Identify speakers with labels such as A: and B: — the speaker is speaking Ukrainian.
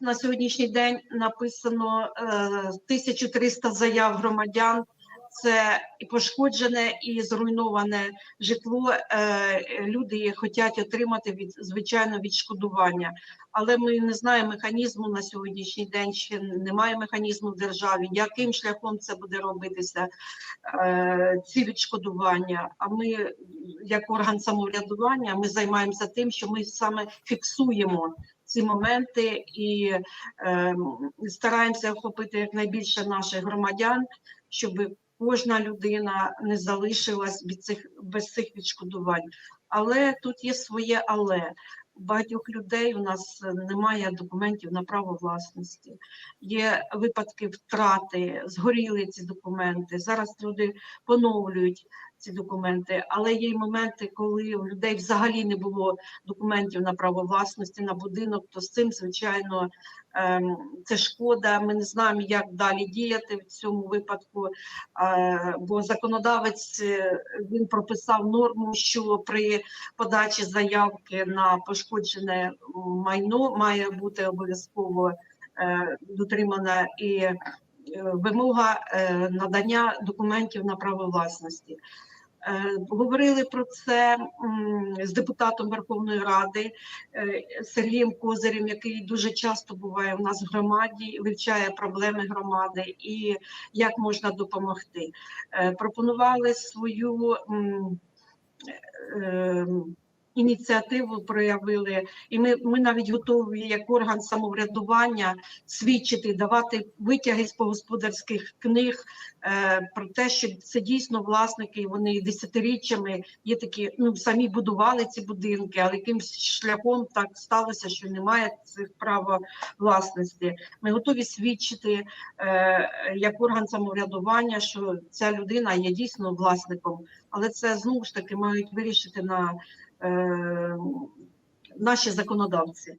A: На сьогоднішній день написано е, 1300 заяв громадян. Це і пошкоджене і зруйноване житло. Е, Люди хочуть отримати від звичайно відшкодування, але ми не знаємо механізму на сьогоднішній день. Ще немає механізму в державі. Яким шляхом це буде робитися? е, Ці відшкодування. А ми, як орган самоврядування, ми займаємося тим, що ми саме фіксуємо ці моменти і е, стараємося охопити якнайбільше наших громадян, щоб кожна людина не залишилась від цих без цих відшкодувань. Але тут є своє але. У багатьох людей у нас немає документів на право власності. Є випадки втрати, згоріли ці документи. Зараз люди поновлюють ці документи, але є й моменти, коли у людей взагалі не було документів на право власності на будинок, то з цим, звичайно, ем, це шкода. Ми не знаємо, як далі діяти в цьому випадку, е, бо законодавець е, він прописав норму, що при подачі заявки на пошкоджене майно має бути обов'язково е, дотримана і вимога надання документів на право власності. Е, Говорили про це з депутатом Верховної Ради е, Сергієм Козирем, який дуже часто буває у нас в громаді, вивчає проблеми громади і як можна допомогти. Е, Пропонували свою ініціативу, проявили, і ми, ми навіть готові як орган самоврядування свідчити, давати витяги з господарських книг е, про те, що це дійсно власники, вони десятиріччями є такі, ну самі будували ці будинки, але якимсь шляхом так сталося, що немає цих права власності. Ми готові свідчити е, як орган самоврядування, що ця людина є дійсно власником, але це знову ж таки мають вирішити на наші законодавці.